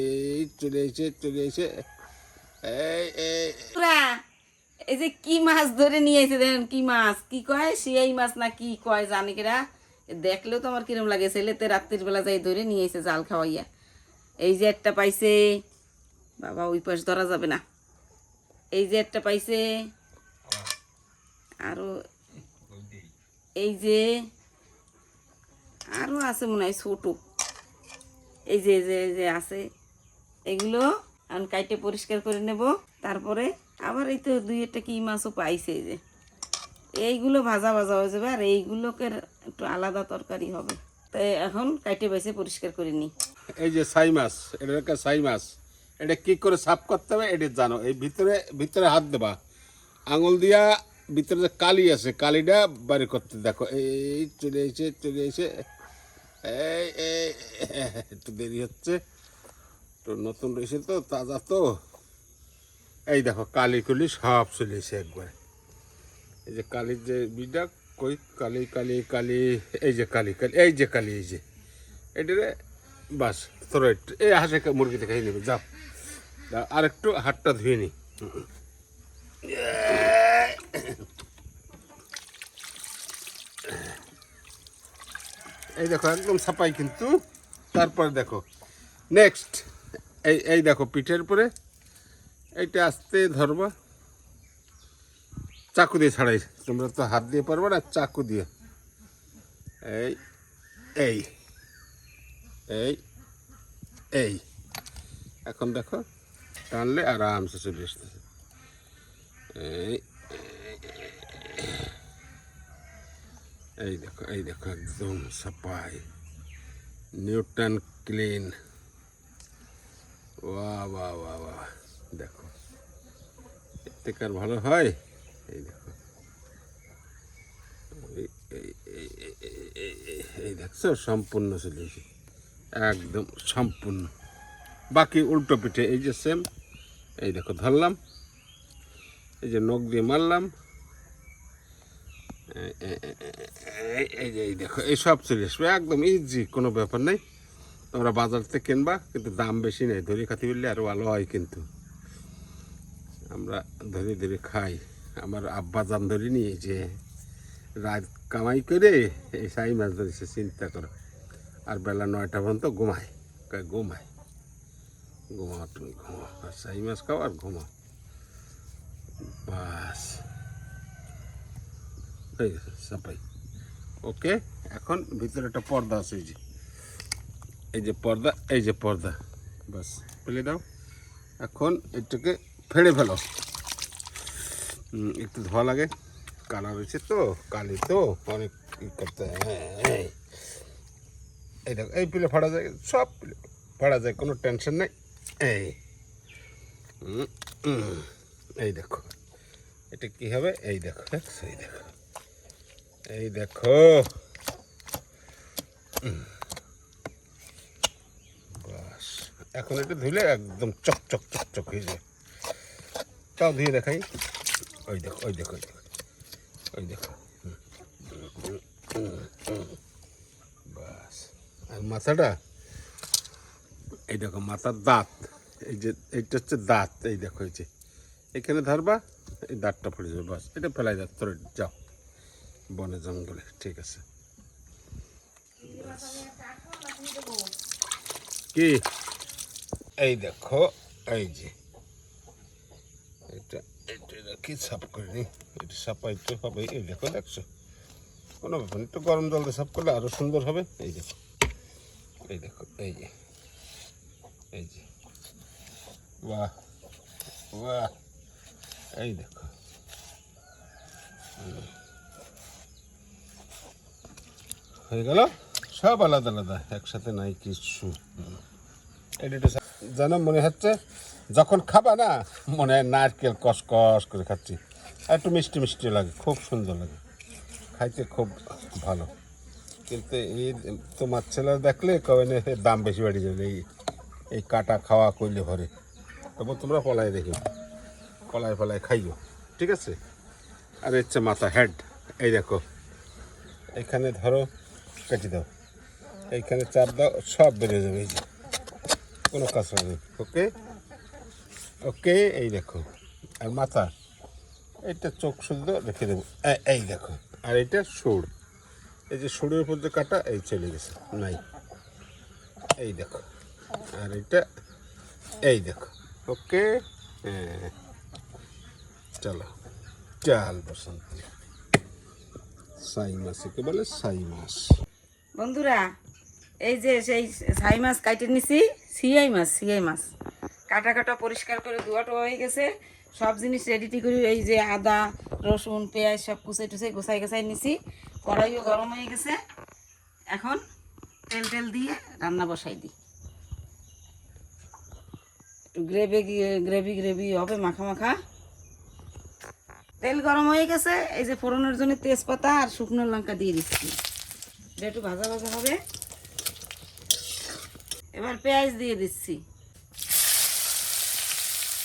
এই চলে এসে, চলে এই যে কি মাছ ধরে নিয়ে এসে দেখেন, কি মাছ? কি কয়? সেই মাছ না কি কয় জানি কিরা? দেখলেও তো আমার কিরম লাগে, ছেলেতে রাত্রির বেলা যাই ধরে নিয়ে এসে জাল খাওয়াইয়া। এই যে একটা পাইছে, বাবা, ওই পাশ ধরা যাবে না। এই যে একটা পাইছে, আরও এই যে, আরও আছে মনে হয় ছোট। এই যে যে যে আছে, এগুলো এখন কাইটে পরিষ্কার করে নেব। তারপরে আবার এই তো দুই একটা কি মাছও পাইছে এই যে। এইগুলো ভাজা ভাজা হয়ে যাবে আর এইগুলোকে একটু আলাদা তরকারি হবে। তাই এখন কাইটে বেছে পরিষ্কার করে নিই। এই যে সাই মাছ, এটা একটা সাই মাছ। এটা কি করে সাফ করতে হবে এটা জানো। এই ভিতরে ভিতরে হাত দেবা। আঙুল দিয়া ভিতরে যে কালি আছে, কালিটা বাড়ি করতে দেখো। এই চলে এসে চলে এসে এই এই, একটু দেরি হচ্ছে। তো নতুন রয়েছে তো, তাজা তো। এই দেখো, কালি কুলি সব চলে এসে একবার। এই যে কালির যে বিটা, কই? কালি কালি কালি, এই যে কালি কালি, এই যে কালি, এই যে। এটারে বাস একটু, এই হাসে মুরগিতে খাই নেবে যাও আর একটু হাতটা ধুয়ে নি। এই দেখো, একদম সাপাই কিন্তু। তারপরে দেখো নেক্সট এই এই দেখো পিঠের উপরে। এইটা আস্তে ধরবা। চাকু দিয়ে ছাড়াই। তোমরা তো হাত দিয়ে পারবে না, চাকু দিয়ে। এই এই এই এই। এখন দেখো, টানলে আরামসে চলে আসতেছে। এই এই দেখো এই দেখো একদম সাপাই। Newton clean. বাহ বাহ বাহ দেখো, এর থেকে আর ভালো হয়? এই দেখো। এই দেখছ? সম্পূর্ণ চলেছে একদম সম্পূর্ণ। বাকি উল্টো পিঠে, এই যে সেম এই দেখো ধরলাম। এই যে নখ দিয়ে মারলাম। এই- এই- দেখো এই সব চলে আসবে একদম ইজি কোনো ব্যাপার নেই তোমরা বাজার থেকে কিনবা কিন্তু দাম বেশি নেই ধরে খাতে বললে আরও ভালো হয় কিন্তু আমরা ধরে ধরে খাই আমার আব্বা জান ধরে নিয়ে যে রাত কামাই করে এই সাই মাছ ধরেছে চিন্তা করো আর বেলা নয়টা পর্যন্ত ঘুমায় ঘুমায় ঘুমাও তুমি ঘুমাও আর সাই মাছ খাও আর ঘুমাও বাস সাপাই। ওকে এখন ভিতরে একটা পর্দা আছে এই যে। পর্দা এই যে পর্দা বাস ফেলে দাও। এখন এটাকে ফেড়ে ফেলো। একটু ধোয়া লাগে। কালা রয়েছে তো কালি তো অনেক করতে হ্যাঁ, এই। এই দেখো এই পিলে ফাড়া যায় সব পিলে ফাড়া যায় কোনো টেনশন নেই। এই। এই দেখো। এটা কি হবে? এই দেখো এই দেখো। এই দেখো। এখন এটা ধুলে একদম চক চক চক চক হয়ে যায়। তাও ধুয়ে দেখাই। ওই দেখো ওই দেখো ওই দেখো ওই দেখো। বাস, আর মাথাটা? এই দেখো, মাথার দাঁত। এই যে, এইটা হচ্ছে দাঁত, এই দেখো, এই যে। এখানে ধরবা, এই দাঁতটা পড়ে যাবে, বাস। এটা ফেলাই দাঁত তোর, যাও। বনে জঙ্গলে, ঠিক আছে। কি? এই দেখো, এই যে। এটা সাফ হবে, এই গরম জল সাফ করলে আরও সুন্দর হবে। এই দেখো এই দেখো, এই যে এই যে। বাহ বাহ, এই দেখো। হয়ে গেল। সব আলাদা আলাদা, একসাথে নাই কিছু। জানো মনে হচ্ছে, যখন খাবা না, মনে হয় নারকেল কস কস করে খাচ্ছি। একটু মিষ্টি মিষ্টি লাগে, খুব সুন্দর লাগে। খাইতে খুব ভালো। কিন্তু এই তোমার ছেলে দেখলে কবে না দাম বেশি বাড়ি যাবে, এই এই কাটা খাওয়া করলে ভরে তবু তোমরা পলায় দেখো, পলায় পলায় খাইও, ঠিক আছে? আর হচ্ছে মাথা হেড, এই দেখো। এখানে ধরো কেটে দাও। এইখানে চাপ দাও, সব বেরিয়ে যাবে, এই যে। কোনো কাঁচড়া নেই ওকে? ওকে, এই দেখো। আর মাথা? এটা চোখ শুদ্ধ রেখে দেবো। এই দেখো। আর এটা সুর এই যে সুরের উপর যে কাটা, এই চলে গেছে। নাই। এই দেখো। আর এটা, এই দেখো। ওকে? চলো। চাল বসন্তী। সাই মাছ একে বলে সাই মাছ। বন্ধুরা, এই যে সেই ছাই মাছ কাটে নিছি সিয়াই মাছ সিয়াই মাছ। কাটা কাটা পরিষ্কার করে ধোয়াটো হয়ে গেছে। সব জিনিস রেডি করে এই যে আদা, রসুন, পেঁয়াজ সব কুচাই টুচাই গোছাই গোছাই নিছি। কড়াইও গরম হয়ে গেছে। এখন তেল টেল দিয়ে রান্না বসাই দিই। গ্রেভি গ্রেভি গ্রেভি হবে, মাখা মাখা। তেল গরম হয়ে গেছে। এই যে ফোড়নের জন্য তেজপাতা আর শুকনো লঙ্কা দিয়ে দিচ্ছি। এটা একটু ভাজা ভাজা হবে। এবার পেঁয়াজ দিয়ে দিচ্ছি।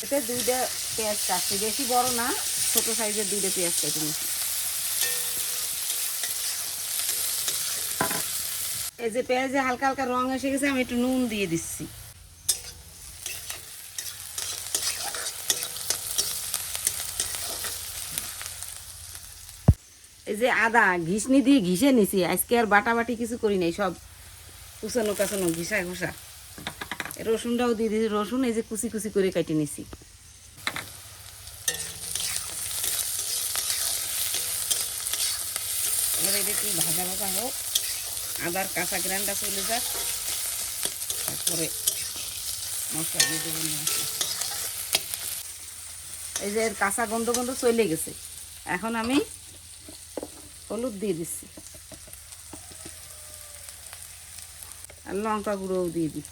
এতে দুইটা পেঁয়াজ কাটছি। বেশি বড় না, ছোট সাইজের দুইটা পেঁয়াজ কেটে নিচ্ছি। এই যে পেঁয়াজে হালকা হালকা রং এসে গেছে, আমি একটু নুন দিয়ে দিচ্ছি। এই যে আদা ঘিসনি দিয়ে ঘিসে নিছি, আজকে আর বাটা বাটি কিছু করি নাই, সব কুচানো কাচানো ঘিসা ঘষা। রসুনটাও দিয়ে দিয়েছি রসুন এই যে কুচি কুচি করে কেটে নিছি। এবার একটু ভাজা ভাজা হোক, আদার কাঁচা গ্রানটা চলে যাক, তারপরে মশলা দিয়ে দেবো নিয়ে আসি। এই যে এর কাঁচা গন্ধ গন্ধ চলে গেছে। এখন আমি হলুদ দিয়ে দিচ্ছি। আর লঙ্কা গুঁড়োও দিয়ে দিই।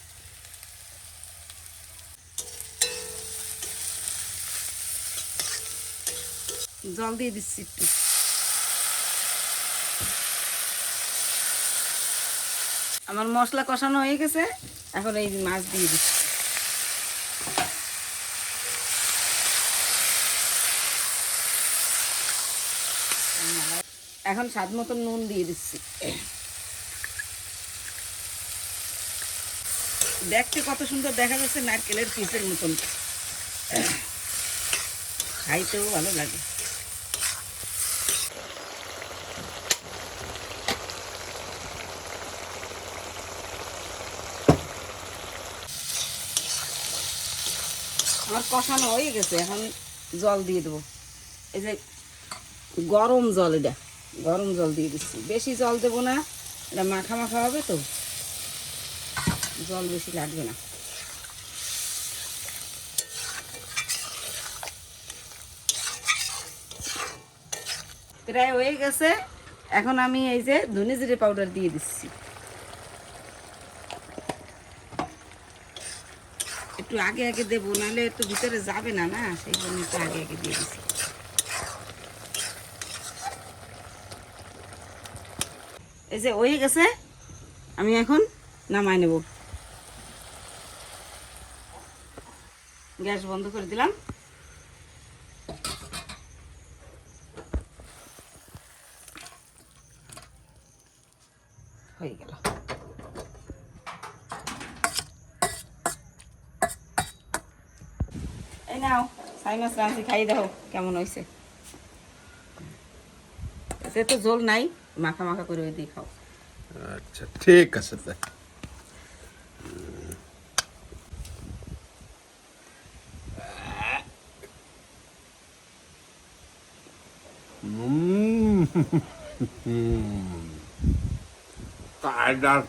জল দিয়ে দিচ্ছি একটু। আমার মশলা কষানো হয়ে গেছে, এখন এই মাছ দিয়ে দিচ্ছি। এখন স্বাদ মতো নুন দিয়ে দিচ্ছি। দেখতে কত সুন্দর দেখা যাচ্ছে নারকেলের পিসের মতন। খাইতেও ভালো লাগে। আমার কষানো হয়ে গেছে, এখন জল দিয়ে দেবো। এই যে গরম জল এটা। গরম জল দিয়ে দিচ্ছি। বেশি জল দেবো না, এটা মাখা মাখা হবে তো। জল বেশি লাগবে না। প্রায় হয়ে গেছে। এখন আমি এই যে ধনে জিরে পাউডার দিয়ে দিচ্ছি। একটু আগে আগে দেবো, নাহলে একটু ভিতরে যাবে না না? সেই জন্য একটু আগে আগে দিয়ে দিচ্ছি। এই যে হয়ে গেছে। আমি এখন নামাই নেব। গ্যাস বন্ধ করে দিলাম। হয়ে গেল। এই নাও সাই মাছ রাঁধছি খাই দাও, কেমন হয়েছে এতে তো ঝোল নাই, মাখা মাখা করে ওই দিয়ে খাও। আচ্ছা ঠিক আছে তাই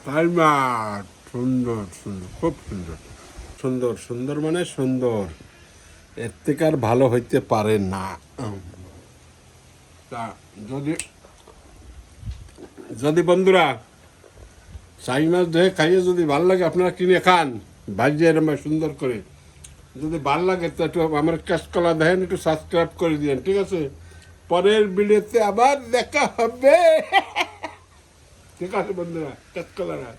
ফাইমার সুন্দর সুন্দর, খুব সুন্দর। সুন্দর সুন্দর মানে সুন্দর। এর থেকে আর ভালো হইতে পারে না। তা যদি যদি বন্ধুরা চাই মাছ ধরে খাইয়ে যদি ভালো লাগে, আপনারা কিনে খান। ভাজিয়ে এরম সুন্দর করে। যদি ভালো লাগে, তো একটু আমার কাঁচকলা দেখেন একটু সাবস্ক্রাইব করে দিন ঠিক আছে? পরের ভিডিওতে আবার দেখা হবে। ঠিক আছে বন্ধুরা কাঁচকলারা